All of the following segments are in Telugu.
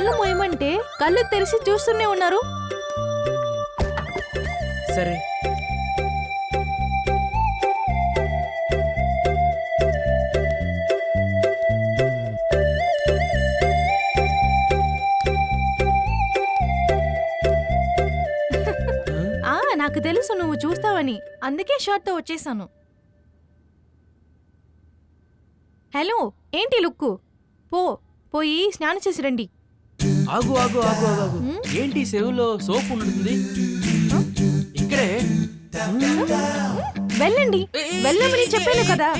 కళ్ళు మోయమంటే కళ్ళు తెరిచి చూస్తూనే ఉన్నారు. సరే. ఆ నాకు తెలుసు నువ్వు చూస్తావని. అందుకే షర్ట్తో వచ్చేసాను. హలో ఏంటి లుక్కు? పో పోయి స్నానం చేసి రండి. ఆగు ఆగు ఆగు ఆగు ఆగు. ఏంటి సెవులో సోప్ ఉంటుంది ఇక్కడే. వెళ్ళండి. వెళ్ళమని చెప్పాను కదా.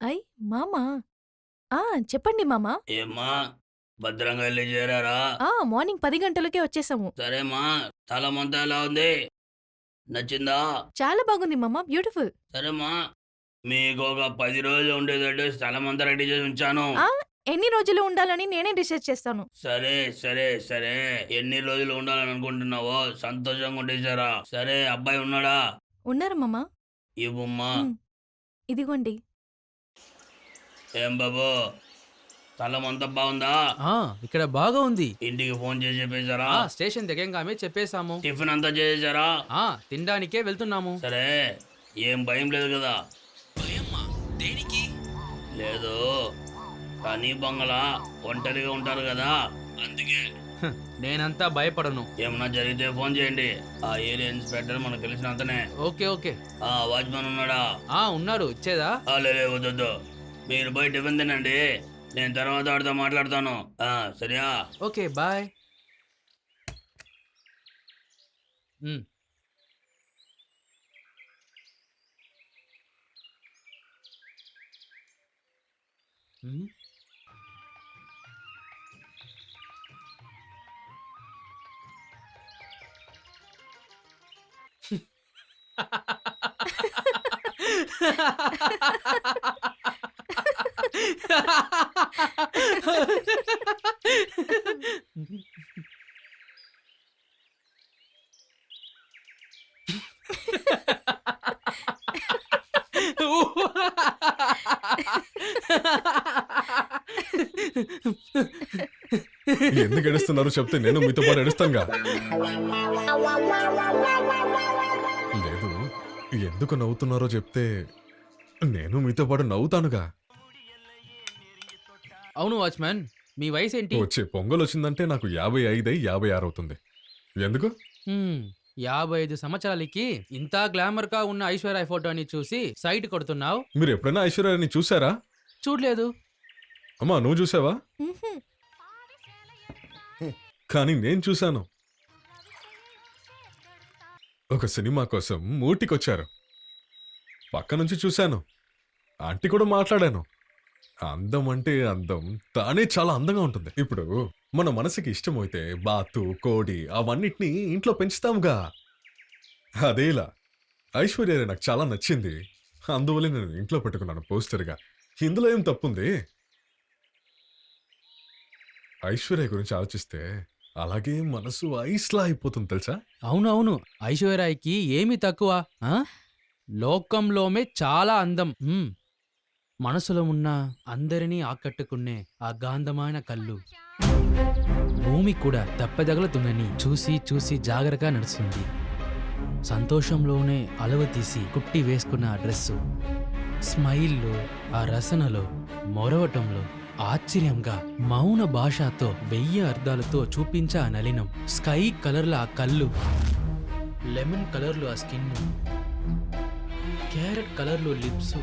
ఐ మామా? ఆ! చెప్పండి మామా. ఏమ్మా? భద్రంగా వెళ్ళి చేరారా? ఆ! మార్నింగ్ పది గంటలకే వచ్చేసాము. సరేమ్మా తలమంతా ఎలా ఉంది? నచ్చిందా? చాలా బాగుంది మామా బ్యూటిఫుల్. సరేమ్మా మీకు ఒక పది రోజులు ఉండేటట్టు స్థలమంతా రెడీ చేసి ఉంచాను. ఆ. ఎన్ని రోజులు ఉండాలని నేనే డిసైడ్ చేస్తాను. సరే సరే సరే. ఎన్ని రోజులు ఉండాలని అనుకుంటున్నావో సంతోషంగా ఉండేశారా సరే అబ్బాయి ఉన్నాడా? ఉన్నారు మామా. ఇవ్వమ్మా ఉమ్. ఇదిగోండి. ఏం బాబు? తలమంతా బాగుందా? ఆ ఇక్కడ బాగా ఉంది. ఇంటికి ఫోన్ చేసి చెప్పేశారా? ఆ స్టేషన్ దిగంగానే చెప్పేశాము. టిఫిన్ అంతా చేసేసారా ఆ తినడానికే వెళ్తున్నాము. సరే ఏం భయం లేదు కదా? భయమ్మా దేనికి? లేదు కానీ బంగళా ఒంటరిగా ఉంటారు కదా? అందుకే. నేనంతా భయపడను. ఏమన్నా జరిగితే ఫోన్ చేయండి. ఆ ఏరియా ఇన్స్పెక్టర్ మనకు తెలిసినంతనే. Okay okay. ఆ వాచ్మెన్ ఉన్నాడా? ఆ ఉన్నారు ఇచ్చేదా? ఆ లేలే వద్దొద్దు మీరు పోయి టిఫిన్ తినండి. నేను తర్వాత వాడితో మాట్లాడతాను. ఆ సరియా? Okay bye. ఉమ్, ఉమ్. ఎందుకు ఎడుస్తున్నారు చెప్తే నేను మీతో పాటు ఎడుస్తానుగా లేదు ఎందుకు నవ్వుతున్నారో చెప్తే నేను మీతో పాటు నవ్వుతానుగా. అవును వాచ్మ్యాన్ మీ వయసు ఏంటి వచ్చే పొంగల్ వచ్చిందంటే నాకు యాభై ఐదు అయి యాభై ఆరు అవుతుంది. ఎందుకు? హ్మ్, యాభై ఐదు సంవత్సరాలకి ఇంత గ్లామర్గా ఉన్న ఐశ్వర్య ఫోటోని చూసి సైట్ కొడుతున్నావు? మీరు ఎప్పుడైనా ఐశ్వర్యాన్ని చూసారా? చూడలేదు. అమ్మా నువ్వు చూసావా. కానీ నేను చూశాను ఒక సినిమా కోసం ఊటికొచ్చారు. పక్క నుంచి చూశాను. ఆంటీ కూడా మాట్లాడాను. అందం అంటే అందం తానే చాలా అందంగా ఉంటుంది. ఇప్పుడు మన మనసుకి ఇష్టమైతే బాతు కోడి అవన్నిటిని ఇంట్లో పెంచుతాముగా. అదేలా ఐశ్వర్య నాకు చాలా నచ్చింది. అందువల్ల నేను ఇంట్లో పెట్టుకున్నాను పోస్టర్గా. ఇందులో ఏం తప్పుంది? ఐశ్వర్య గురించి ఆలోచిస్తే అలాగే మనసు ఐస్లా అయిపోతుంది తెలుసా? అవును అవును ఐశ్వర్యకి ఏమి తక్కువ ఆ? లోకంలోమే చాలా అందం. మనసులో ఉన్న అందరినీ ఆకట్టుకునే ఆ గాంధమైన కళ్ళు. భూమి కూడా తప్పెదగలుతుందని చూసి చూసి జాగ్రత్తగా నడుస్తుంది. సంతోషంలోనే అలవ తీసి కుట్టి వేసుకున్న ఆ డ్రెస్సు. స్మైల్లో ఆ రసనలో మొరవటంలో ఆశ్చర్యంగా మౌన భాషతో వెయ్యి అర్థాలతో చూపించే ఆ నలినం. స్కై కలర్ల ఆ కళ్ళు. లెమన్ కలర్లు ఆ స్కిన్ క్యారెట్ కలర్లు లిప్స్.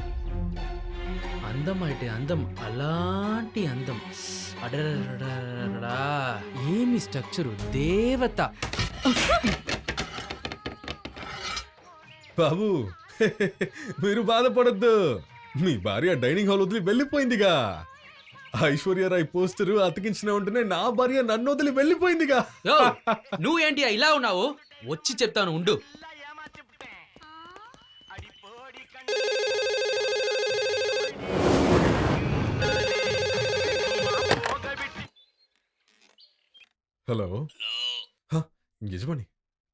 అందం అయితే అందం అలాంటి అందం అడరడరడరడా. ఏమి స్ట్రక్చరు దేవత బాబు మీరు బాధపడద్దు మీ భార్య డైనింగ్ హాల్ వదిలి వెళ్ళిపోయిందిగా ఐశ్వర్యరాయ్ పోస్టర్ అతికించిన ఉంటేనే నా భార్య నన్ను వదిలి వెళ్ళిపోయిందిగా నువ్వేంటి ఇలా ఉన్నావు వచ్చి చెప్తాను ఉండు హలో. యజమాని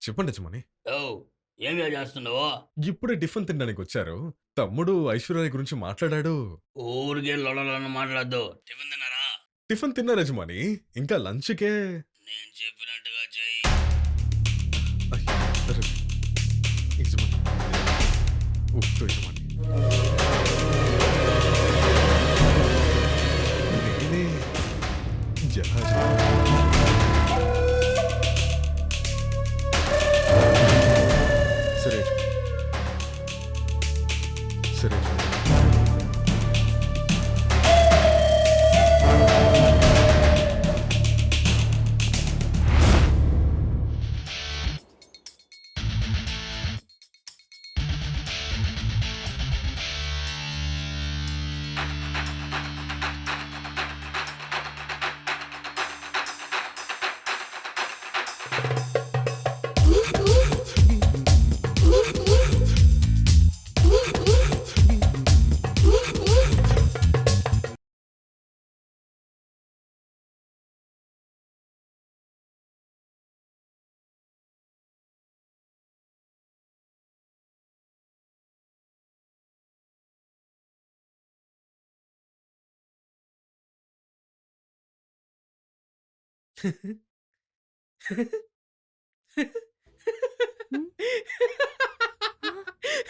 చెప్పండి యజమాని. ఓ ఏం చేస్తున్నావు? ఇప్పుడే టిఫిన్ తినడానికి వచ్చారు. తమ్ముడు ఐశ్వర్య గురించి మాట్లాడాడు. ఊరికే లొడలను మాట్లాడద్దు. టిఫిన్ తిన్నారా? టిఫిన్ తిన్నారు యజమాని. ఇంకా లంచ్కే? నేను చెప్పినట్టుగా చెయ్యి. యజమాని. ఉప్పు యజమాని. నేనే జహాజ.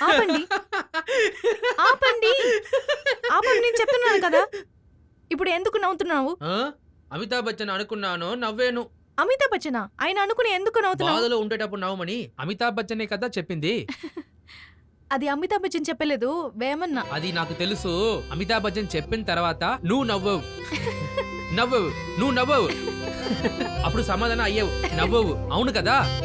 ఆపండి. ఆపండి. ఆపండి నేను చెప్తున్నాను కదా. ఇప్పుడు ఎందుకు నవ్వుతున్నావు? అమితాబ్ బచ్చన్ అనుకున్నాను నవ్వేను. అమితాబ్ బచ్చన? ఆయన అనుకుని ఎందుకు నవ్వుతున్నావు? బాధలో ఉండేటప్పుడు నవ్వమని అమితాబ్ బచ్చనే కదా చెప్పింది. అది అమితాబ్ బచ్చన్ చెప్పలేదు. వేమన్నా. అది నాకు తెలుసు. అమితాబ్ బచ్చన్ చెప్పిన తర్వాత నువ్వు నవ్వవు. నవ్వవు. నువ్వు నవ్వవు. అప్పుడు సమాధానం అయ్యావు నవ్వవు. అవును కదా?